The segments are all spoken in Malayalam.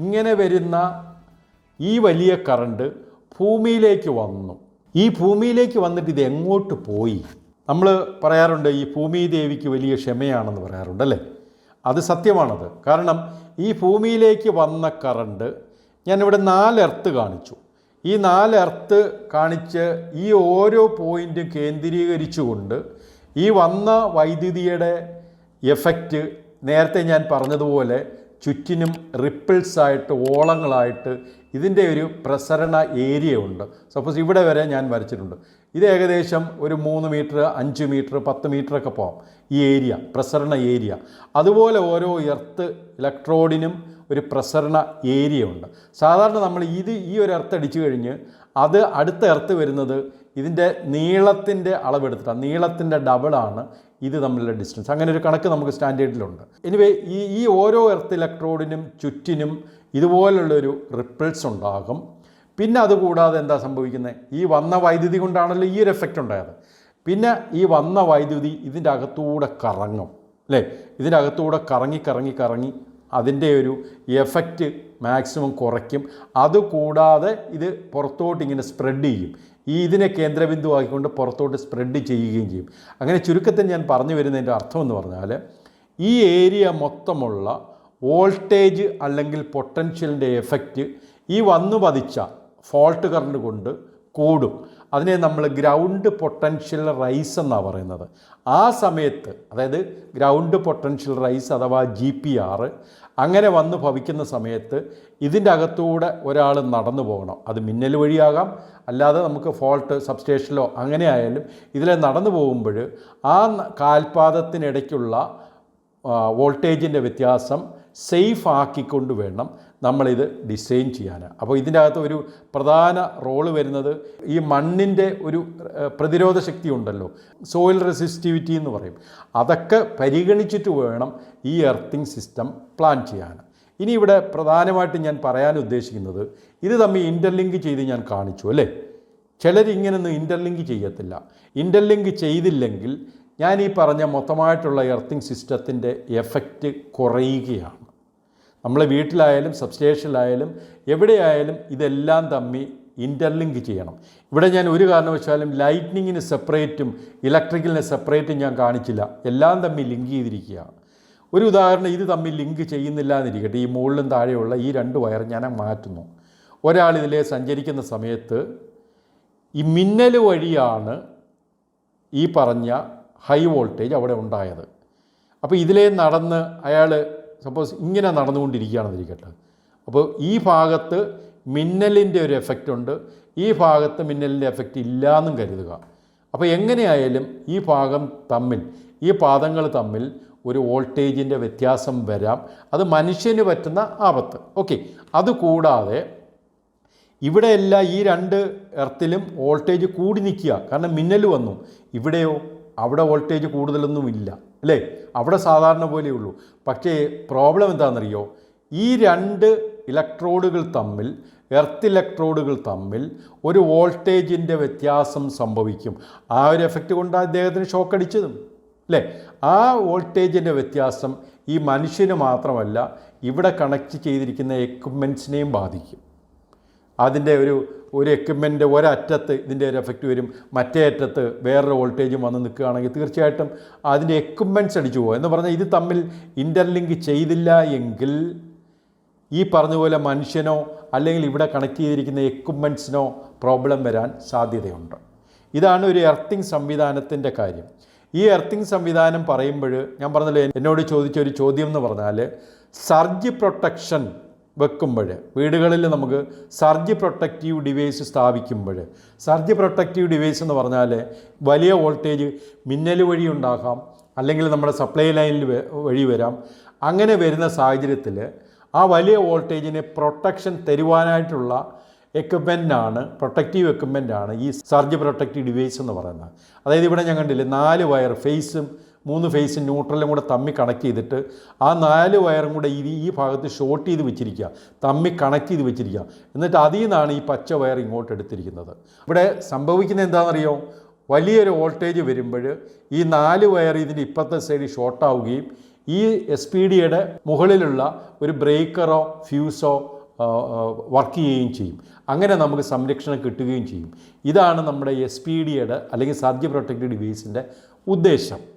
ഇങ്ങനെ വരുന്ന ഈ വലിയ കറണ്ട് ഭൂമിയിലേക്ക് വന്നു. ഈ ഭൂമിയിലേക്ക് വന്നിട്ട് ഇത് എങ്ങോട്ട് പോയി? നമ്മൾ പറയാറുണ്ട് ഈ ഭൂമി ദേവിക്ക് വലിയ ക്ഷമയാണെന്ന് പറയാറുണ്ട് അല്ലേ? അത് സത്യമാണത്. കാരണം ഈ ഭൂമിയിലേക്ക് വന്ന കറണ്ട് ഞാനിവിടെ നാല് എർത്ത് കാണിച്ചു. ഈ നാല് എർത്ത് കാണിച്ച് ഈ ഓരോ പോയിന്റും കേന്ദ്രീകരിച്ചുകൊണ്ട് ഈ വന്ന വൈദ്യുതിയുടെ എഫക്റ്റ് നേരത്തെ ഞാൻ പറഞ്ഞതുപോലെ ചുറ്റിനും റിപ്പിൾസ് ആയിട്ട് ഓളങ്ങളായിട്ട് ഇതിന്റെ ഒരു പ്രസരണ ഏരിയ ഉണ്ട്. സപ്പോസ് ഇവിടെ വരെ ഞാൻ വരച്ചിട്ടുണ്ട്. ഇത് ഏകദേശം ഒരു മൂന്ന് മീറ്റർ അഞ്ച് മീറ്റർ പത്ത് മീറ്ററൊക്കെ പോകാം ഈ ഏരിയ പ്രസരണ ഏരിയ. അതുപോലെ ഓരോ എർത്ത് ഇലക്ട്രോഡിനും ഒരു പ്രസരണ ഏരിയ ഉണ്ട്. സാധാരണ നമ്മൾ ഇത് ഈ ഒരു എർത്ത് അടിച്ചു കഴിഞ്ഞ് അത് അടുത്ത എർത്ത് വരുന്നത് ഇതിന്റെ നീളത്തിന്റെ അളവെടുത്തിട്ടാണ്. നീളത്തിന്റെ ഡബിളാണ് ഇത് തമ്മിലുള്ള ഡിസ്റ്റൻസ് അങ്ങനെ ഒരു കണക്ക് നമുക്ക് സ്റ്റാൻഡേർഡിലുണ്ട്. എനിവേ ഈ ഈ ഓരോ എർത്ത് ഇലക്ട്രോഡിനും ചുറ്റിനും ഇതുപോലുള്ളൊരു റിപ്പിൾസ് ഉണ്ടാകും. പിന്നെ അതുകൂടാതെ എന്താ സംഭവിക്കുന്നത് ഈ വന്ന വൈദ്യുതി കൊണ്ടാണല്ലോ ഈ ഒരു എഫക്റ്റ് ഉണ്ടായത്. പിന്നെ ഈ വന്ന വൈദ്യുതി ഇതിന്റെ അകത്തൂടെ കറങ്ങും അല്ലേ? ഇതിന്റെ അകത്തൂടെ കറങ്ങി കറങ്ങി കറങ്ങി അതിന്റെ ഒരു എഫക്റ്റ് മാക്സിമം കുറയ്ക്കും. അതുകൂടാതെ ഇത് പുറത്തോട്ട് ഇങ്ങനെ സ്പ്രെഡ് ചെയ്യും. ഈ ഇതിനെ കേന്ദ്രബിന്ദുവാക്കിക്കൊണ്ട് പുറത്തോട്ട് സ്പ്രെഡ് ചെയ്യുകയും ചെയ്യും. അങ്ങനെ ചുരുക്കത്തിൽ ഞാൻ പറഞ്ഞു വരുന്നതിന്റെ അർത്ഥം എന്ന് പറഞ്ഞാൽ ഈ ഏരിയ മൊത്തമുള്ള വോൾട്ടേജ് അല്ലെങ്കിൽ പൊട്ടൻഷ്യലിന്റെ എഫക്റ്റ് ഈ വന്നു പതിച്ച ഫോൾട്ട് കറണ്ട് കൊണ്ട് കൂടും. അതിനെ നമ്മൾ ഗ്രൗണ്ട് പൊട്ടൻഷ്യൽ റൈസ് എന്നാണ് പറയുന്നത്. ആ സമയത്ത് അതായത് ഗ്രൗണ്ട് പൊട്ടൻഷ്യൽ റൈസ് അഥവാ ജി പി ആർ അങ്ങനെ വന്ന് ഭവിക്കുന്ന സമയത്ത് ഇതിന്റെ അകത്തൂടെ ഒരാൾ നടന്നു പോകണം. അത് മിന്നൽ വഴിയാകാം. അല്ലാതെ നമുക്ക് ഫോൾട്ട് സബ്സ്റ്റേഷനിലോ അങ്ങനെ ആയാലും ഇതിലെ നടന്നു പോകുമ്പോൾ ആ കാൽപാദത്തിനിടയ്ക്കുള്ള വോൾട്ടേജിന്റെ വ്യത്യാസം സേഫ് ആക്കിക്കൊണ്ട് വേണം നമ്മളിത് ഡിസൈൻ ചെയ്യാൻ അപ്പോൾ ഇതിന്റെ അകത്ത് ഒരു പ്രധാന റോൾ വരുന്നത് ഈ മണ്ണിന്റെ ഒരു പ്രതിരോധ ശക്തി ഉണ്ടല്ലോ. സോയിൽ റെസിസ്റ്റിവിറ്റി എന്ന് പറയും. അതൊക്കെ പരിഗണിച്ചിട്ട് വേണം ഈ എർത്തിങ് സിസ്റ്റം പ്ലാൻ ചെയ്യാൻ. ഇനി ഇവിടെ പ്രധാനമായിട്ട് ഞാൻ പറയാൻ ഉദ്ദേശിക്കുന്നത് ഇത് തമ്മിൽ ഇന്റർലിങ്ക് ചെയ്ത് ഞാൻ കാണിച്ചു അല്ലേ? ചിലരിങ്ങനൊന്നും ഇന്റർലിങ്ക് ചെയ്യത്തില്ല. ഇന്റർലിങ്ക് ചെയ്തില്ലെങ്കിൽ ഞാൻ ഈ പറഞ്ഞ മൊത്തമായിട്ടുള്ള എർത്തിങ് സിസ്റ്റത്തിന്റെ എഫക്റ്റ് കുറയുകയാണ്. നമ്മളെ വീട്ടിലായാലും സബ്സ്റ്റേഷനിലായാലും എവിടെയായാലും ഇതെല്ലാം തമ്മിൽ ഇന്റർലിങ്ക് ചെയ്യണം. ഇവിടെ ഞാൻ ഒരു കാരണവശാലും ലൈറ്റ്നിങ്ങിന് സെപ്പറേറ്റും ഇലക്ട്രിക്കലിന് സെപ്പറേറ്റും ഞാൻ കാണിച്ചില്ല. എല്ലാം തമ്മിൽ ലിങ്ക് ചെയ്തിരിക്കുകയാണ്. ഒരു ഉദാഹരണം ഇത് തമ്മിൽ ലിങ്ക് ചെയ്യുന്നില്ല എന്നിരിക്കട്ടെ ഈ മുകളിലും താഴെയുള്ള ഈ രണ്ട് വയർ ഞാൻ മാറ്റുന്നു. ഒരാൾ സഞ്ചരിക്കുന്ന സമയത്ത് ഈ മിന്നൽ വഴിയാണ് ഈ പറഞ്ഞ ഹൈ വോൾട്ടേജ് അവിടെ ഉണ്ടായത്. അപ്പോൾ ഇതിലേ നടന്ന് അയാൾ സപ്പോസ് ഇങ്ങനെ നടന്നുകൊണ്ടിരിക്കുകയാണെന്നിരിക്കട്ടെ. അപ്പോൾ ഈ ഭാഗത്ത് മിന്നലിന്റെ ഒരു എഫക്റ്റ് ഉണ്ട്. ഈ ഭാഗത്ത് മിന്നലിന്റെ എഫക്റ്റ് ഇല്ലയെന്നും കരുതുക. അപ്പോൾ എങ്ങനെയായാലും ഈ ഭാഗം തമ്മിൽ ഈ പാദങ്ങൾ തമ്മിൽ ഒരു വോൾട്ടേജിന്റെ വ്യത്യാസം വരാം. അത് മനുഷ്യന് പറ്റുന്ന ആപത്ത്. ഓക്കെ. അതുകൂടാതെ ഇവിടെയെല്ലാം ഈ രണ്ട് എർത്തിലും വോൾട്ടേജ് കൂടി നിൽക്കുക. കാരണം മിന്നൽ വന്നു. ഇവിടെയോ? അവിടെ വോൾട്ടേജ് കൂടുതലൊന്നും ഇല്ല അല്ലേ? അവിടെ സാധാരണ പോലെ ഉള്ളൂ. പക്ഷേ പ്രോബ്ലം എന്താണെന്നറിയോ? ഈ രണ്ട് ഇലക്ട്രോഡുകൾ തമ്മിൽ എർത്ത് ഇലക്ട്രോഡുകൾ തമ്മിൽ ഒരു വോൾട്ടേജിന്റെ വ്യത്യാസം സംഭവിക്കും. ആ ഒരു എഫക്റ്റ് കൊണ്ട് അദ്ദേഹത്തിന് ഷോക്ക് അടിച്ചതും. അല്ലേ? ആ വോൾട്ടേജിന്റെ വ്യത്യാസം ഈ മനുഷ്യന് മാത്രമല്ല ഇവിടെ കണക്ട് ചെയ്തിരിക്കുന്ന എക്യുപ്മെന്റ്സിനെയും ബാധിക്കും. അതിന്റെ ഒരു ഒരു എക്യുപ്മെന്റ് ഒരറ്റത്ത് ഇതിന്റെ ഒരു എഫക്റ്റ് വരും. മറ്റേ അറ്റത്ത് വേറൊരു വോൾട്ടേജും വന്ന് നിൽക്കുകയാണെങ്കിൽ തീർച്ചയായിട്ടും അതിന്റെ എക്യുപ്മെന്റ്സ് അടിച്ചു പോകും. എന്ന് പറഞ്ഞാൽ ഇത് തമ്മിൽ ഇന്റർലിങ്ക് ചെയ്തില്ല എങ്കിൽ ഈ പറഞ്ഞ പോലെ മനുഷ്യനോ അല്ലെങ്കിൽ ഇവിടെ കണക്ട് ചെയ്തിരിക്കുന്ന എക്യുപ്മെന്റ്സിനോ പ്രോബ്ലം വരാൻ സാധ്യതയുണ്ട്. ഇതാണ് ഒരു എർത്തിങ് സംവിധാനത്തിന്റെ കാര്യം. ഈ എർത്തിങ് സംവിധാനം പറയുമ്പോൾ ഞാൻ പറഞ്ഞല്ലോ എന്നോട് ചോദിച്ച ഒരു ചോദ്യം എന്ന് പറഞ്ഞാൽ സർജ് പ്രൊട്ടക്ഷൻ വെക്കുമ്പോൾ. വീടുകളിൽ നമുക്ക് സർജ് പ്രൊട്ടക്റ്റീവ് ഡിവൈസ് സ്ഥാപിക്കുമ്പോൾ. സർജ് പ്രൊട്ടക്റ്റീവ് ഡിവൈസ് എന്ന് പറഞ്ഞാൽ വലിയ വോൾട്ടേജ് മിന്നൽ വഴി ഉണ്ടാകാം അല്ലെങ്കിൽ നമ്മുടെ സപ്ലൈ ലൈനിൽ വഴി വരാം. അങ്ങനെ വരുന്ന സാഹചര്യത്തിൽ ആ വലിയ വോൾട്ടേജിന് പ്രൊട്ടക്ഷൻ തരുവാനായിട്ടുള്ള എക്യുപ്മെന്റാണ് പ്രൊട്ടക്റ്റീവ് എക്യുപ്മെന്റാണ് ഈ സർജ് പ്രൊട്ടക്റ്റീവ് ഡിവൈസ് എന്ന് പറയുന്നത്. അതായത് ഇവിടെ ഞാൻ കണ്ടില്ലേ നാല് വയർ ഫേസും മൂന്ന് ഫേസ് ന്യൂട്രലും കൂടെ തമ്മി കണക്ട് ചെയ്തിട്ട് ആ നാല് വയറും കൂടെ ഈ ഈ ഭാഗത്ത് ഷോർട്ട് ചെയ്ത് വെച്ചിരിക്കുക. തമ്മി കണക്ട് ചെയ്ത് വെച്ചിരിക്കുക. എന്നിട്ട് അതിൽ നിന്നാണ് ഈ പച്ച വയർ ഇങ്ങോട്ട് എടുത്തിരിക്കുന്നത്. ഇവിടെ സംഭവിക്കുന്നത് എന്താണെന്നറിയോ? വലിയൊരു വോൾട്ടേജ് വരുമ്പോൾ ഈ നാല് വയർ ഇതിന്റെ ഇപ്പത്തെ സൈഡ് ഷോർട്ടാവുകയും ഈ എസ് പി ഡിയുടെ മുകളിലുള്ള ഒരു ബ്രേക്കറോ ഫ്യൂസോ വർക്ക് ചെയ്യുകയും ചെയ്യും. അങ്ങനെ നമുക്ക് സംരക്ഷണം കിട്ടുകയും ചെയ്യും. ഇതാണ് നമ്മുടെ എസ് പി ഡിയുടെ അല്ലെങ്കിൽ സർജ് പ്രൊട്ടക്റ്റഡ് ഡിവൈസിന്റെ ഉദ്ദേശം.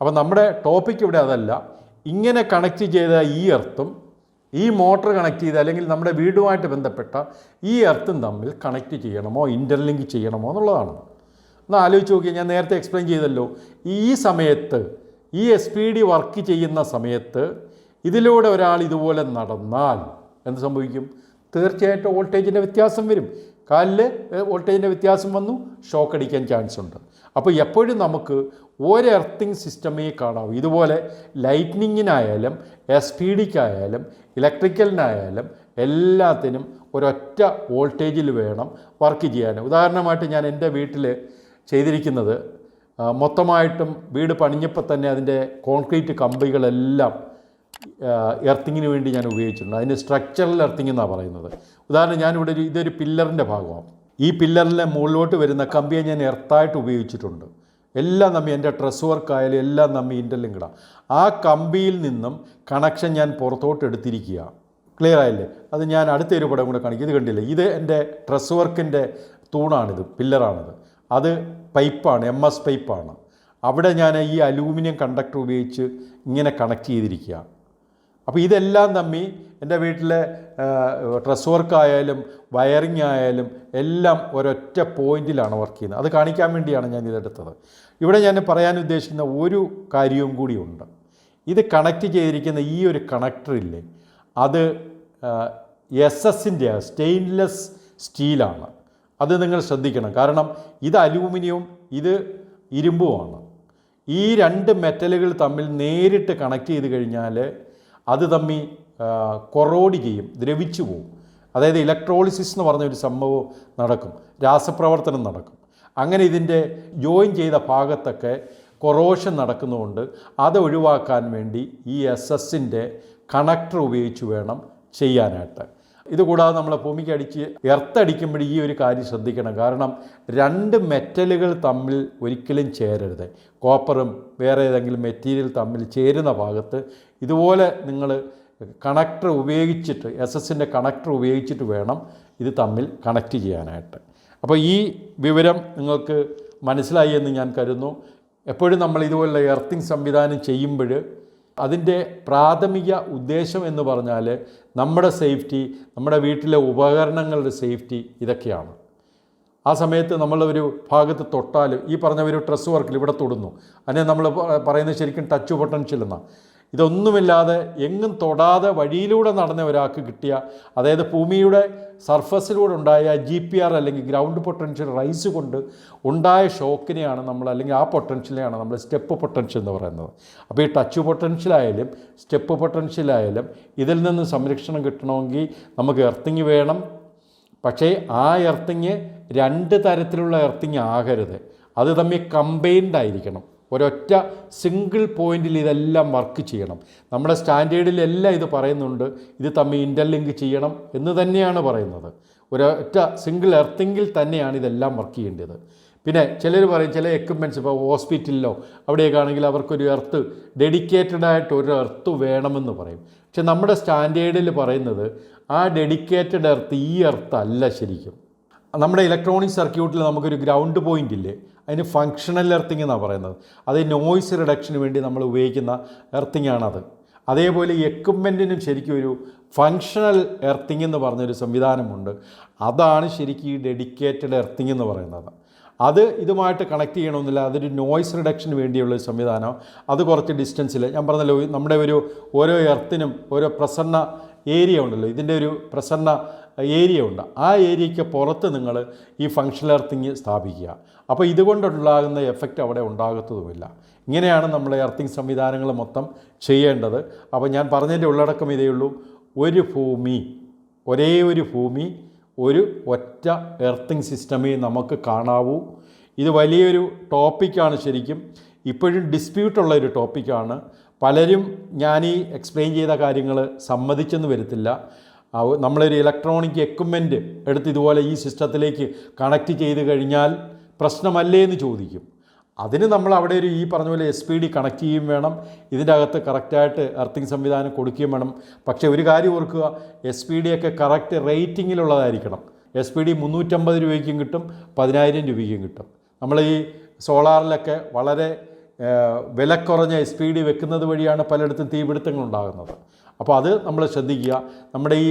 അപ്പോൾ നമ്മുടെ ടോപ്പിക് ഇവിടെ അതല്ല. ഇങ്ങനെ കണക്ട് ചെയ്ത ഈ എർത്തും ഈ മോട്ടർ കണക്ട് ചെയ്ത് അല്ലെങ്കിൽ നമ്മുടെ വീടുമായിട്ട് ബന്ധപ്പെട്ട ഈ എർത്തും തമ്മിൽ കണക്ട് ചെയ്യണമോ ഇന്റർലിങ്ക് ചെയ്യണമോ എന്നുള്ളതാണ്. ഒന്ന് ആലോചിച്ച് നോക്കിയാൽ ഞാൻ നേരത്തെ എക്സ്പ്ലെയിൻ ചെയ്തല്ലോ. ഈ സമയത്ത് ഈ എസ് പി ഡി വർക്ക് ചെയ്യുന്ന സമയത്ത് ഇതിലൂടെ ഒരാൾ ഇതുപോലെ നടന്നാൽ എന്ത് സംഭവിക്കും? തീർച്ചയായിട്ടും വോൾട്ടേജിന്റെ വ്യത്യാസം വരും. കാലിൽ വോൾട്ടേജിന്റെ വ്യത്യാസം വന്നു ഷോക്ക് അടിക്കാൻ ചാൻസ് ഉണ്ട്. അപ്പോൾ എപ്പോഴും നമുക്ക് ഒരു എർത്തിങ് സിസ്റ്റമേ കാണാവൂ. ഇതുപോലെ ലൈറ്റ്നിങ്ങിനായാലും എസ് പി ഡിക്കായാലും ഇലക്ട്രിക്കലിനായാലും എല്ലാത്തിനും ഒരൊറ്റ വോൾട്ടേജിൽ വേണം വർക്ക് ചെയ്യാൻ. ഉദാഹരണമായിട്ട് ഞാൻ എന്റെ വീട്ടിൽ ചെയ്തിരിക്കുന്നത് മൊത്തമായിട്ടും വീട് പണിഞ്ഞപ്പോൾ തന്നെ അതിന്റെ കോൺക്രീറ്റ് കമ്പികളെല്ലാം എർത്തിങ്ങിന് വേണ്ടി ഞാൻ ഉപയോഗിച്ചിട്ടുണ്ട് അതിന് സ്ട്രക്ചറൽ എർത്തിങ് എന്നാണ് പറയുന്നത്. ഉദാഹരണം ഞാനിവിടെ ഒരു ഇതൊരു പില്ലറിന്റെ ഭാഗമാണ്. ഈ പില്ലറിലെ മുകളിലോട്ട് വരുന്ന കമ്പിയെ ഞാൻ എർത്തായിട്ട് ഉപയോഗിച്ചിട്ടുണ്ട്. എല്ലാം നമ്മി എന്റെ ഡ്രസ് വർക്കായാലും എല്ലാം നമ്മി ഇന്റർലിങ്ക്ഡാണ് ആ കമ്പിയിൽ നിന്നും കണക്ഷൻ ഞാൻ പുറത്തോട്ട് എടുത്തിരിക്കുക ക്ലിയർ ആയില്ലേ? അത് ഞാൻ അടുത്തൊരു പടം കൂടെ കാണിക്കും. ഇത് കണ്ടില്ലേ? ഇത് എന്റെ ഡ്രസ് വർക്കിന്റെ തൂണാണിത് പില്ലറാണിത്. അത് പൈപ്പാണ് എം എസ് പൈപ്പാണ് അവിടെ ഞാൻ ഈ അലൂമിനിയം കണ്ടക്ടർ ഉപയോഗിച്ച് ഇങ്ങനെ കണക്ട് ചെയ്തിരിക്കുക അപ്പോൾ ഇതെല്ലാം തമ്മി എന്റെ വീട്ടിലെ ഡ്രസ് വർക്കായാലും വയറിംഗ് ആയാലും എല്ലാം ഒരൊറ്റ പോയിന്റിലാണ് വർക്ക് ചെയ്യുന്നത്. അത് കാണിക്കാൻ വേണ്ടിയാണ് ഞാൻ ഇതെടുത്തത് ഇവിടെ ഞാൻ പറയാൻ ഉദ്ദേശിക്കുന്ന ഒരു കാര്യവും കൂടിയുണ്ട് ഇത് കണക്റ്റ് ചെയ്തിരിക്കുന്ന ഈ ഒരു കണക്ടറില്ലേ അത് എസ് എസിന്റെ സ്റ്റെയിൻലെസ് സ്റ്റീലാണ് അത് നിങ്ങൾ ശ്രദ്ധിക്കണം. കാരണം ഇത് അലൂമിനിയവും ഇത് ഇരുമ്പുമാണ്. ഈ രണ്ട് മെറ്റലുകൾ തമ്മിൽ നേരിട്ട് കണക്ട് ചെയ്ത് കഴിഞ്ഞാൽ അത് തമ്മിൽ കൊറോടുകയും ദ്രവിച്ചു പോവും. അതായത് ഇലക്ട്രോളിസിസ് എന്ന് പറഞ്ഞ ഒരു സംഭവം നടക്കും രാസപ്രവർത്തനം നടക്കും. അങ്ങനെ ഇതിന്റെ ജോയിൻ ചെയ്ത ഭാഗത്തൊക്കെ കൊറോഷൻ നടക്കുന്നതുകൊണ്ട് അത് ഒഴിവാക്കാൻ വേണ്ടി ഈ എസ് എസിന്റെ കണക്ടർ ഉപയോഗിച്ച് വേണം ചെയ്യാനായിട്ട്. ഇതുകൂടാതെ നമ്മളെ ഭൂമിക്ക് അടിച്ച് എർത്തടിക്കുമ്പോൾ ഈ ഒരു കാര്യം ശ്രദ്ധിക്കണം. കാരണം രണ്ട് മെറ്റലുകൾ തമ്മിൽ ഒരിക്കലും ചേരരുത്. കോപ്പറും വേറെ ഏതെങ്കിലും മെറ്റീരിയൽ തമ്മിൽ ചേരുന്ന ഭാഗത്ത് ഇതുപോലെ നിങ്ങൾ കണക്ടർ ഉപയോഗിച്ചിട്ട് എസ് എസിന്റെ കണക്ടർ ഉപയോഗിച്ചിട്ട് വേണം ഇത് തമ്മിൽ കണക്ട് ചെയ്യാനായിട്ട്. അപ്പോൾ ഈ വിവരം നിങ്ങൾക്ക് മനസ്സിലായി എന്ന് ഞാൻ കരുതുന്നു. എപ്പോഴും നമ്മൾ ഇതുപോലുള്ള എർത്തിങ് സംവിധാനം ചെയ്യുമ്പോൾ അതിന്റെ പ്രാഥമിക ഉദ്ദേശം എന്ന് പറഞ്ഞാൽ നമ്മുടെ സേഫ്റ്റി നമ്മുടെ വീട്ടിലെ ഉപകരണങ്ങളുടെ സേഫ്റ്റി ഇതൊക്കെയാണ്. ആ സമയത്ത് നമ്മൾ ഒരു ഭാഗത്ത് തൊട്ടാലും ഈ പറഞ്ഞ ഒരു ട്രസ് വർക്കിൽ ഇവിടെ തൊടുന്നു. അതിനെ നമ്മൾ പറയുന്നത് ശരിക്കും ടച്ച് പൊട്ടൻഷ്യൽ എന്നാണ്. ഇതൊന്നുമില്ലാതെ എങ്ങും തൊടാതെ വഴിയിലൂടെ നടന്ന ഒരാൾക്ക് കിട്ടിയ അതായത് ഭൂമിയുടെ സർഫസിലൂടെ ഉണ്ടായ ജി പി ആർ അല്ലെങ്കിൽ ഗ്രൗണ്ട് പൊട്ടൻഷ്യൽ റൈസ് കൊണ്ട് ഉണ്ടായ ഷോക്കിനെയാണ് നമ്മൾ അല്ലെങ്കിൽ ആ പൊട്ടൻഷ്യലെയാണ് നമ്മൾ സ്റ്റെപ്പ് പൊട്ടൻഷ്യൽ എന്ന് പറയുന്നത്. അപ്പോൾ ഈ ടച്ച് പൊട്ടൻഷ്യലായാലും സ്റ്റെപ്പ് പൊട്ടൻഷ്യലായാലും ഇതിൽ നിന്ന് സംരക്ഷണം കിട്ടണമെങ്കിൽ നമുക്ക് എർത്തിങ് വേണം. പക്ഷേ ആ എർത്തിങ് രണ്ട് തരത്തിലുള്ള എർത്തിങ് ആകരുത്. അത് തമ്മിൽ കമ്പൈൻഡ് ആയിരിക്കണം. ഒരൊറ്റ സിംഗിൾ പോയിന്റിൽ ഇതെല്ലാം വർക്ക് ചെയ്യണം. നമ്മുടെ സ്റ്റാൻഡേർഡിലെല്ലാം ഇത് പറയുന്നുണ്ട്. ഇത് തമ്മിൽ ഇന്റർലിങ്ക് ചെയ്യണം എന്ന് തന്നെയാണ് പറയുന്നത്. ഒരൊറ്റ സിംഗിൾ എർത്തിങ്കിൽ തന്നെയാണ് ഇതെല്ലാം വർക്ക് ചെയ്യേണ്ടത്. പിന്നെ ചിലർ പറയും ചില എക്യുപ്മെന്റ്സ് ഇപ്പോൾ ഹോസ്പിറ്റലിലോ അവിടെയൊക്കെ ആണെങ്കിൽ അവർക്കൊരു എർത്ത് ഡെഡിക്കേറ്റഡ് ആയിട്ട് ഒരു എർത്ത് വേണമെന്ന് പറയും. പക്ഷെ നമ്മുടെ സ്റ്റാൻഡേർഡിൽ പറയുന്നത് ആ ഡെഡിക്കേറ്റഡ് എർത്ത് ഈ എർത്ത് അല്ല ശരിക്കും. നമ്മുടെ ഇലക്ട്രോണിക് സർക്യൂട്ടിൽ നമുക്കൊരു ഗ്രൗണ്ട് പോയിന്റ് ഇല്ലേ? അതിന് ഫങ്ഷണൽ എർത്തിങ് എന്നാണ് പറയുന്നത്. അത് നോയ്സ് റിഡക്ഷന് വേണ്ടി നമ്മൾ ഉപയോഗിക്കുന്ന എർത്തിങ് ആണത്. അതേപോലെ ഈ എക്യുപ്മെന്റിനും ശരിക്കും ഒരു ഫങ്ഷണൽ എർത്തിങ് എന്ന് പറഞ്ഞൊരു സംവിധാനമുണ്ട്. അതാണ് ശരിക്കും ഈ ഡെഡിക്കേറ്റഡ് എർത്തിങ് എന്ന് പറയുന്നത്. അത് ഇതുമായിട്ട് കണക്ട് ചെയ്യണമെന്നില്ല. അതൊരു നോയ്സ് റിഡക്ഷന് വേണ്ടിയുള്ള ഒരു സംവിധാനം. അത് കുറച്ച് ഡിസ്റ്റൻസിൽ ഞാൻ പറഞ്ഞല്ലോ നമ്മുടെ ഒരു ഓരോ എർത്തിനും ഓരോ പ്രസന്ന ഏരിയ ഉണ്ടല്ലോ. ഇതിന്റെ ഒരു പ്രസന്ന ഏരിയ ഉണ്ട്. ആ ഏരിയയ്ക്ക് പുറത്ത് നിങ്ങൾ ഈ ഫങ്ഷണൽ എർത്തിങ് സ്ഥാപിക്കുക. അപ്പോൾ ഇതുകൊണ്ടുണ്ടാകുന്ന എഫക്റ്റ് അവിടെ ഉണ്ടാകത്തതുമില്ല. ഇങ്ങനെയാണ് നമ്മൾ എർത്തിങ് സംവിധാനങ്ങൾ മൊത്തം ചെയ്യേണ്ടത്. അപ്പോൾ ഞാൻ പറഞ്ഞതിന്റെ ഉള്ളടക്കം ഇതേ ഉള്ളൂ. ഒരു ഭൂമി ഒരേ ഒരു ഭൂമി ഒരു ഒറ്റ എർത്തിങ് സിസ്റ്റമേ നമുക്ക് കാണാവൂ. ഇത് വലിയൊരു ടോപ്പിക്കാണ് ശരിക്കും. ഇപ്പോഴും ഡിസ്പ്യൂട്ടുള്ള ഒരു ടോപ്പിക്കാണ് പലരും ഞാൻ ഈ എക്സ്പ്ലെയിൻ ചെയ്ത കാര്യങ്ങൾ സമ്മതിച്ചെന്ന് വരത്തില്ല. നമ്മളൊരു ഇലക്ട്രോണിക് എക്യുപ്മെന്റ് എടുത്ത് ഇതുപോലെ ഈ സിസ്റ്റത്തിലേക്ക് കണക്റ്റ് ചെയ്ത് കഴിഞ്ഞാൽ പ്രശ്നമല്ലേ എന്ന് ചോദിക്കും. അതിന് നമ്മൾ അവിടെ ഒരു ഈ പറഞ്ഞ പോലെ എസ് പി ഡി കണക്ട് ചെയ്യുകയും വേണം. ഇതിന്റെ അകത്ത് കറക്റ്റായിട്ട് എർത്തിങ് സംവിധാനം കൊടുക്കുകയും വേണം. പക്ഷേ ഒരു കാര്യം ഓർക്കുക എസ് പി ഡി ഒക്കെ കറക്റ്റ് റേറ്റിങ്ങിലുള്ളതായിരിക്കണം എസ് പി ഡി മുന്നൂറ്റമ്പത് രൂപയ്ക്കും കിട്ടും പതിനായിരം രൂപയ്ക്കും കിട്ടും. നമ്മൾ ഈ സോളാറിലൊക്കെ വളരെ വിലക്കുറഞ്ഞ എസ് പി ഡി വെക്കുന്നത് വഴിയാണ് പലയിടത്തും തീപിടുത്തങ്ങൾ ഉണ്ടാകുന്നത്. അപ്പോൾ അത് നമ്മൾ ശ്രദ്ധിക്കുക. നമ്മുടെ ഈ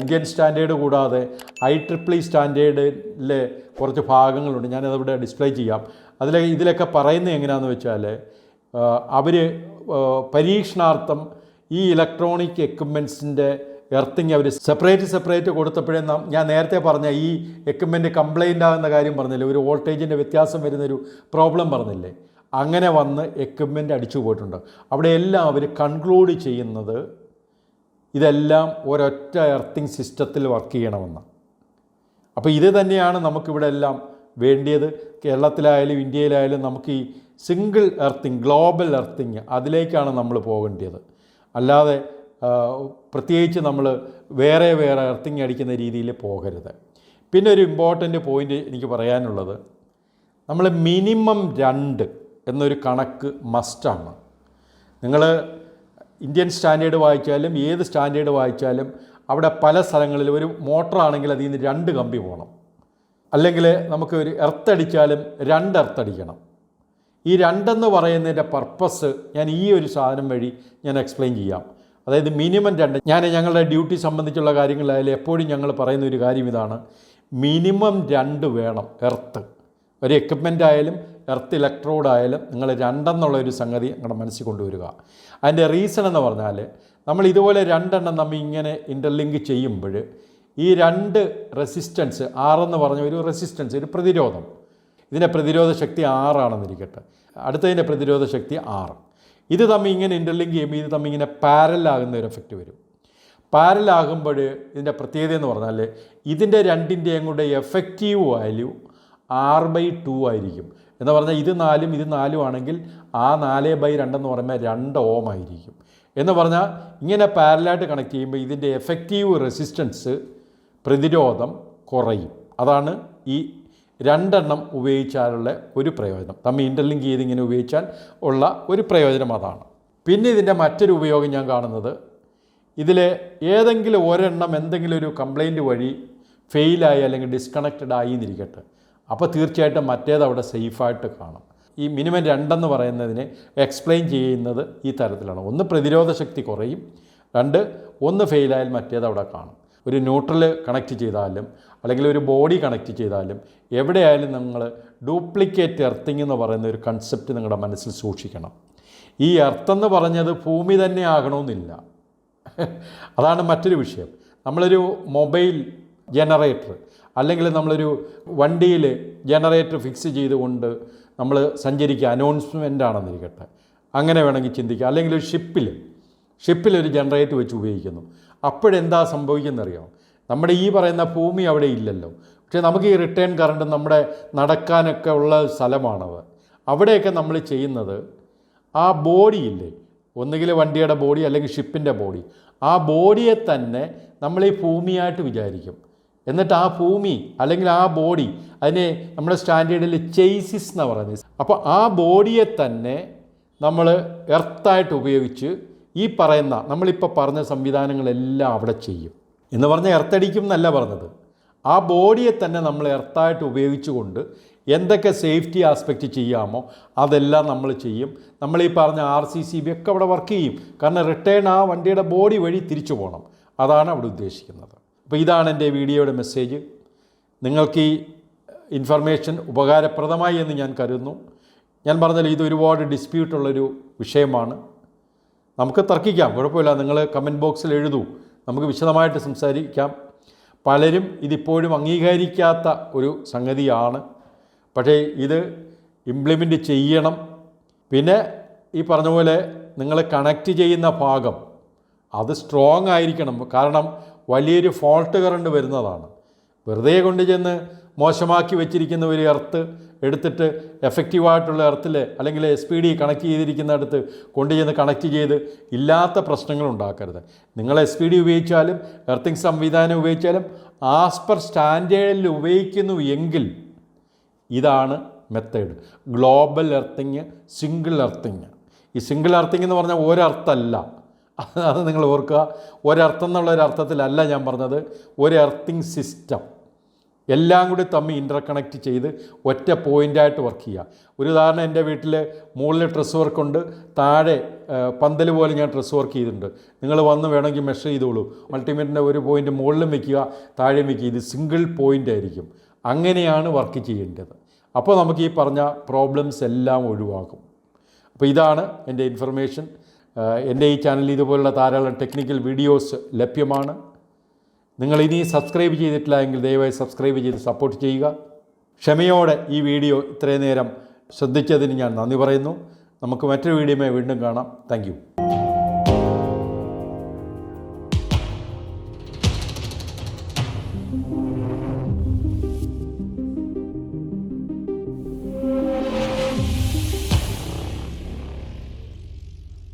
ഇന്ത്യൻ സ്റ്റാൻഡേർഡ് കൂടാതെ ഐ ട്രിപ്പിൾ ഇ സ്റ്റാൻഡേർഡിലെ കുറച്ച് ഭാഗങ്ങളുണ്ട്. ഞാനതവിടെ ഡിസ്പ്ലേ ചെയ്യാം. അതിലെ ഇതിലൊക്കെ പറയുന്നത് എങ്ങനെയാണെന്ന് വെച്ചാൽ അവർ പരീക്ഷണാർത്ഥം ഈ ഇലക്ട്രോണിക് എക്യുപ്മെൻസിന്റെ എർത്തിങ് അവർ സെപ്പറേറ്റ് സെപ്പറേറ്റ് കൊടുത്തപ്പോഴേ നാം ഞാൻ നേരത്തെ പറഞ്ഞ ഈ എക്യുപ്മെന്റ് കംപ്ലൈന്റ് ആകുന്ന കാര്യം പറഞ്ഞില്ലേ? ഒരു വോൾട്ടേജിന്റെ വ്യത്യാസം വരുന്നൊരു പ്രോബ്ലം പറഞ്ഞില്ലേ? അങ്ങനെ വന്ന് എക്യുപ്മെന്റ് അടിച്ചു പോയിട്ടുണ്ട്. അവിടെ എല്ലാം അവർ കൺക്ലൂഡ് ചെയ്യുന്നത് ഇതെല്ലാം ഒരൊറ്റ എർത്തിങ് സിസ്റ്റത്തിൽ വർക്ക് ചെയ്യണമെന്ന്. അപ്പോൾ ഇത് തന്നെയാണ് നമുക്കിവിടെ എല്ലാം വേണ്ടിയത്. കേരളത്തിലായാലും ഇന്ത്യയിലായാലും നമുക്ക് ഈ സിംഗിൾ എർത്തിങ് ഗ്ലോബൽ എർത്തിങ് അതിലേക്കാണ് നമ്മൾ പോകേണ്ടത് അല്ലാതെ പ്രത്യേകിച്ച് നമ്മൾ വേറെ വേറെ എർത്തിങ് അടിക്കുന്ന രീതിയിൽ പോകരുത്. പിന്നെ ഒരു ഇമ്പോർട്ടന്റ് പോയിന്റ് എനിക്ക് പറയാനുള്ളത്. നമ്മൾ മിനിമം രണ്ട് എന്നൊരു കണക്ക് മസ്റ്റാണ് നിങ്ങൾ ഇന്ത്യൻ സ്റ്റാൻഡേർഡ് വായിച്ചാലും ഏത് സ്റ്റാൻഡേർഡ് വായിച്ചാലും അവിടെ പല സ്ഥലങ്ങളിൽ ഒരു മോട്ടറാണെങ്കിൽ അതിൽ നിന്ന് രണ്ട് കമ്പി പോകണം. അല്ലെങ്കിൽ നമുക്ക് ഒരു എർത്തടിച്ചാലും രണ്ട് എർത്തടിക്കണം ഈ രണ്ടെന്ന് പറയുന്നതിന്റെ പർപ്പസ് ഞാൻ ഈ ഒരു സാധനം വഴി ഞാൻ എക്സ്പ്ലെയിൻ ചെയ്യാം. അതായത് മിനിമം രണ്ട് ഞാൻ ഞങ്ങളുടെ ഡ്യൂട്ടി സംബന്ധിച്ചുള്ള കാര്യങ്ങളായാലും എപ്പോഴും ഞങ്ങൾ പറയുന്ന ഒരു കാര്യം ഇതാണ്. മിനിമം രണ്ട് വേണം എർത്ത്. ഒരു എക്യുപ്മെന്റ് ആയാലും എർത്ത് ഇലക്ട്രോഡ് ആയാലും നിങ്ങൾ രണ്ടെന്നുള്ള ഒരു സംഗതി നിങ്ങളുടെ മനസ്സിൽ കൊണ്ടുവരിക. അതിന്റെ റീസൺ എന്ന് പറഞ്ഞാൽ നമ്മൾ ഇതുപോലെ രണ്ടെണ്ണം നമ്മൾ ഇങ്ങനെ ഇന്റർലിങ്ക് ചെയ്യുമ്പോൾ ഈ രണ്ട് റെസിസ്റ്റൻസ് ആറെന്ന് പറഞ്ഞ ഒരു റെസിസ്റ്റൻസ് ഒരു പ്രതിരോധം. ഇതിന്റെ പ്രതിരോധ ശക്തി ആറാണെന്നിരിക്കട്ടെ അടുത്തതിന്റെ പ്രതിരോധ ശക്തി ആറ് ഇത് തമ്മിൽ ഇങ്ങനെ ഇന്റർലിങ്ക് ചെയ്യുമ്പോൾ ഇത് തമ്മിൽ ഇങ്ങനെ പാരലാകുന്ന ഒരു എഫക്റ്റ് വരും. പാരലാകുമ്പോൾ ഇതിന്റെ പ്രത്യേകത എന്ന് പറഞ്ഞാൽ ഇതിന്റെ രണ്ടിന്റെയും കൂടെ effective value R by two ആയിരിക്കും. എന്ന് പറഞ്ഞാൽ ഇത് നാലും ഇത് നാലും ആണെങ്കിൽ ആ നാല് ബൈ രണ്ടെന്ന് പറയുമ്പോൾ രണ്ട് ഓം ആയിരിക്കും. എന്ന് പറഞ്ഞാൽ ഇങ്ങനെ പാരലായിട്ട് കണക്ട് ചെയ്യുമ്പോൾ ഇതിന്റെ എഫക്റ്റീവ് റെസിസ്റ്റൻസ് പ്രതിരോധം കുറയും. അതാണ് ഈ രണ്ടെണ്ണം ഉപയോഗിച്ചാലുള്ള ഒരു പ്രയോജനം. തമ്മിൽ ഇന്റർലിങ്ക് ചെയ്ത് ഇങ്ങനെ ഉപയോഗിച്ചാൽ ഉള്ള ഒരു പ്രയോജനം അതാണ്. പിന്നെ ഇതിന്റെ മറ്റൊരു ഉപയോഗം ഞാൻ കാണുന്നത് ഇതിൽ ഏതെങ്കിലും ഒരെണ്ണം എന്തെങ്കിലും ഒരു കംപ്ലൈന്റ് വഴി ഫെയിലായി അല്ലെങ്കിൽ ഡിസ്കണക്റ്റഡ് ആയി എന്നിരിക്കട്ടെ. അപ്പോൾ തീർച്ചയായിട്ടും മറ്റേത് അവിടെ സേഫായിട്ട് കാണും. ഈ മിനിമം രണ്ടെന്ന് പറയുന്നതിനെ എക്സ്പ്ലെയിൻ ചെയ്യുന്നത് ഈ തരത്തിലാണ്. ഒന്ന് പ്രതിരോധ ശക്തി കുറയും. രണ്ട് ഒന്ന് ഫെയിലായാൽ മറ്റേത് അവിടെ കാണും. ഒരു ന്യൂട്രൽ കണക്ട് ചെയ്താലും അല്ലെങ്കിൽ ഒരു ബോഡി കണക്ട് ചെയ്താലും എവിടെയായാലും നിങ്ങൾ ഡ്യൂപ്ലിക്കേറ്റ് എർത്തിങ് എന്ന് പറയുന്ന ഒരു കൺസെപ്റ്റ് നിങ്ങളുടെ മനസ്സിൽ സൂക്ഷിക്കണം. ഈ എർത്തെന്ന് പറഞ്ഞത് ഭൂമി തന്നെ ആകണമെന്നില്ല. അതാണ് മറ്റൊരു വിഷയം. നമ്മളൊരു മൊബൈൽ ജനറേറ്റർ അല്ലെങ്കിൽ നമ്മളൊരു വണ്ടിയിൽ ജനറേറ്റർ ഫിക്സ് ചെയ്തുകൊണ്ട് നമ്മൾ സഞ്ചരിക്കുക അനൗൺസ്മെന്റ് ആണെന്നിരിക്കട്ടെ അങ്ങനെ വേണമെങ്കിൽ ചിന്തിക്കുക. അല്ലെങ്കിൽ ഒരു ഷിപ്പിൽ ഷിപ്പിൽ ഒരു ജനറേറ്റർ വെച്ച് ഉപയോഗിക്കുന്നു. അപ്പോഴെന്താ സംഭവിക്കുന്നറിയോ? നമ്മുടെ ഈ പറയുന്ന ഭൂമി അവിടെ ഇല്ലല്ലോ. പക്ഷേ നമുക്ക് ഈ റിട്ടേൺ കറണ്ട് നമ്മുടെ നടക്കാനൊക്കെ ഉള്ള സ്ഥലമാണത്. അവിടെയൊക്കെ നമ്മൾ ചെയ്യുന്നത് ആ ബോഡിയില്ലേ ഒന്നുകിൽ വണ്ടിയുടെ ബോഡി അല്ലെങ്കിൽ ഷിപ്പിന്റെ ബോഡി ആ ബോഡിയെ തന്നെ നമ്മൾ ഈ ഭൂമിയായിട്ട് വിചാരിക്കും. എന്നിട്ട് ആ ഭൂമി അല്ലെങ്കിൽ ആ ബോഡി അതിനെ നമ്മുടെ സ്റ്റാൻഡേർഡിൽ ചെയ്സിസ് എന്ന് പറയുന്നത്. അപ്പോൾ ആ ബോഡിയെ തന്നെ നമ്മൾ എർത്തായിട്ട് ഉപയോഗിച്ച് ഈ പറയുന്ന നമ്മളിപ്പോൾ പറഞ്ഞ സംവിധാനങ്ങളെല്ലാം അവിടെ ചെയ്യും. എന്ന് പറഞ്ഞാൽ എർത്തടിക്കും എന്നല്ല പറഞ്ഞത്. ആ ബോഡിയെ തന്നെ നമ്മൾ എർത്തായിട്ട് ഉപയോഗിച്ചുകൊണ്ട് എന്തൊക്കെ സേഫ്റ്റി ആസ്പെക്റ്റ് ചെയ്യാമോ അതെല്ലാം നമ്മൾ ചെയ്യും. നമ്മൾ ഈ പറഞ്ഞ ആർ സി സി ബി ഒക്കെ അവിടെ വർക്ക് ചെയ്യും. കാരണം റിട്ടേൺ ആ വണ്ടിയുടെ ബോഡി വഴി തിരിച്ചു പോകണം. അതാണ് അവിടെ ഉദ്ദേശിക്കുന്നത്. അപ്പോൾ ഇതാണ് എന്റെ വീഡിയോയുടെ മെസ്സേജ്. നിങ്ങൾക്ക് ഈ ഇൻഫർമേഷൻ ഉപകാരപ്രദമായി എന്ന് ഞാൻ കരുതുന്നു. ഞാൻ പറഞ്ഞാൽ ഇത് ഒരുപാട് ഡിസ്പ്യൂട്ടുള്ളൊരു വിഷയമാണ്. നമുക്ക് തർക്കിക്കാം കുഴപ്പമില്ല. നിങ്ങൾ കമന്റ് ബോക്സിൽ എഴുതൂ. നമുക്ക് വിശദമായിട്ട് സംസാരിക്കാം. പലരും ഇതിപ്പോഴും അംഗീകരിക്കാത്ത ഒരു സംഗതിയാണ്. പക്ഷേ ഇത് ഇംപ്ലിമെന്റ് ചെയ്യണം. പിന്നെ ഈ പറഞ്ഞ പോലെ നിങ്ങൾ കണക്റ്റ് ചെയ്യുന്ന ഭാഗം അത് സ്ട്രോങ് ആയിരിക്കണം. കാരണം വലിയൊരു ഫോൾട്ട് കറണ്ട് വരുന്നതാണ്. വെറുതെ കൊണ്ട് ചെന്ന് മോശമാക്കി വെച്ചിരിക്കുന്ന ഒരു എർത്ത് എടുത്തിട്ട് എഫക്റ്റീവായിട്ടുള്ള എർത്തിൽ അല്ലെങ്കിൽ എസ് പി ഡി കണക്ട് ചെയ്തിരിക്കുന്ന അടുത്ത് കൊണ്ടുചെന്ന് കണക്ട് ചെയ്ത് ഇല്ലാത്ത പ്രശ്നങ്ങൾ ഉണ്ടാക്കരുത്. നിങ്ങൾ എസ് പി ഡി ഉപയോഗിച്ചാലും എർത്തിങ് സംവിധാനം ഉപയോഗിച്ചാലും ആസ്പർ സ്റ്റാൻഡേർഡിൽ ഉപയോഗിക്കുന്നു എങ്കിൽ ഇതാണ് method global earthing single earthing ഈ സിംഗിൾ എർത്തിങ് എന്ന് പറഞ്ഞാൽ ഒരർത്ഥമല്ല അത് നിങ്ങൾ ഓർക്കുക. ഒരർത്ഥം എന്നുള്ള ഒരു അർത്ഥത്തിലല്ല ഞാൻ പറഞ്ഞത്. ഒരു എർത്തിങ് സിസ്റ്റം എല്ലാം കൂടി തമ്മിൽ ഇന്റർകണക്റ്റ് ചെയ്ത് ഒറ്റ പോയിന്റായിട്ട് വർക്ക് ചെയ്യുക. ഒരു ഉദാഹരണം എന്റെ വീട്ടിൽ മുകളിൽ ഡ്രസ്സ് വർക്കുണ്ട് താഴെ പന്തൽ പോലെ ഞാൻ ഡ്രസ്സ് വർക്ക് ചെയ്തിട്ടുണ്ട്. നിങ്ങൾ വന്ന് വേണമെങ്കിൽ മെഷർ ചെയ്തോളൂ. മൾട്ടിമീറ്ററിന്റെ ഒരു പോയിന്റ് മുകളിലും വയ്ക്കുക താഴെയും വയ്ക്കുക ഇത് സിംഗിൾ പോയിന്റ് ആയിരിക്കും. അങ്ങനെയാണ് വർക്ക് ചെയ്യേണ്ടത്. അപ്പോൾ നമുക്ക് ഈ പറഞ്ഞ പ്രോബ്ലംസ് എല്ലാം ഒഴിവാക്കും അപ്പോൾ ഇതാണ് എന്റെ ഇൻഫർമേഷൻ എന്റെ ഈ ചാനലിൽ ഇതുപോലുള്ള ധാരാളം ടെക്നിക്കൽ വീഡിയോസ് ലഭ്യമാണ്. നിങ്ങൾ ഇനി സബ്സ്ക്രൈബ് ചെയ്തിട്ടില്ല എങ്കിൽ ദയവായി സബ്സ്ക്രൈബ് ചെയ്ത് സപ്പോർട്ട് ചെയ്യുക. ക്ഷമയോടെ ഈ വീഡിയോ ഇത്രയും നേരം ശ്രദ്ധിച്ചതിന് ഞാൻ നന്ദി പറയുന്നു. നമുക്ക് മറ്റൊരു വീഡിയോയുമായി വീണ്ടും കാണാം. താങ്ക്